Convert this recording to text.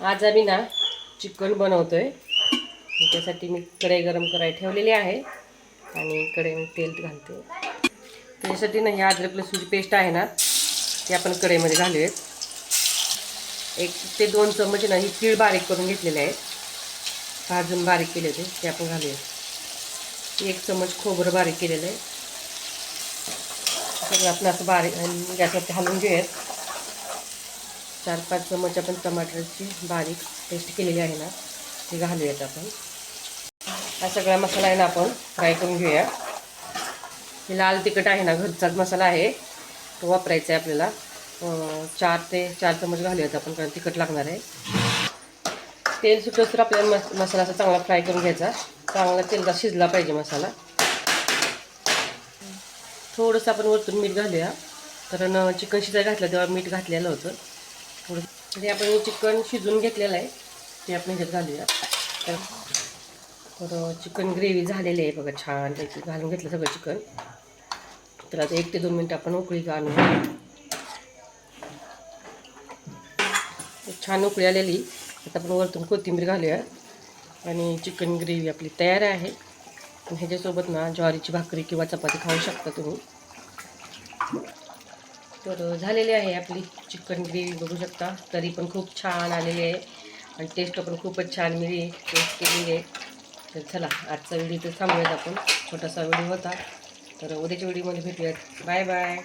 आज आम्ही ना चिकन बनवतो आहे त्यासाठी मी कढई गरम करायला ठेवलेली आहे आणि कढई तेल घालते. त्याच्यासाठी ना ही अद्रक लसूणची पेस्ट आहे ना ती आपण कढईमध्ये घालूयात. एक ते दोन चमच ना ही तीळ बारीक करून घेतलेले आहेत. भाजून बारीक केले होते ते आपण घालूयात. एक चमच खोबरं बारीक केलेलं आहे. सगळं आपण असं बारीक गॅसवरती हलवून घेऊयात. चार पाच चमच आपण टमाटरची बारीक पेस्ट केलेली आहे ना ती घालूयात आपण. हा सगळा मसाला आहे ना आपण फ्राय करून घेऊया. हे लाल तिखट आहे ना घरचाच मसाला आहे. तो वापरायचा आहे आपल्याला. चार ते चार चमच घालूयात आपण कारण तिखट लागणार आहे. तेल सुटलं तर आपल्याला मस मसाला असा चांगला फ्राय करून घ्यायचा. चांगला तेलचा शिजला पाहिजे मसाला. थोडंसं आपण वरतून मीठ घालूया. कारण चिकन शिजायला घातलं तेव्हा मीठ घातलेलं होतं. थोडं म्हणजे आपण चिकन शिजून घेतलेलं आहे ते आपण ह्याच्यात घालूया. तर चिकन ग्रेव्ही झालेली आहे बघा छान त्याची घालून घेतलं सगळं चिकन. तर आता एक ते दोन मिनटं आपण उकळी घालू छान उकळी आलेली. आता आपण वरतून कोथिंबीर घालूया. आणि चिकन ग्रेव्ही आपली तयार आहे. ह्याच्यासोबत ना ज्वारीची भाकरी किंवा चपाती खाऊ शकता तुम्ही. तर झालेली आहे आपली चिकन ग्रेव्ही बघू शकता. तरी पण खूप छान आलेली आहे. आणि टेस्ट पण खूपच छान मिळेल टेस्ट केलेली आहे. तर चला आजचा व्हिडिओ तर थांबूयात आपण. छोटासा व्हिडिओ होता. तर उद्याच्या व्हिडिओमध्ये भेटूयात. Bye bye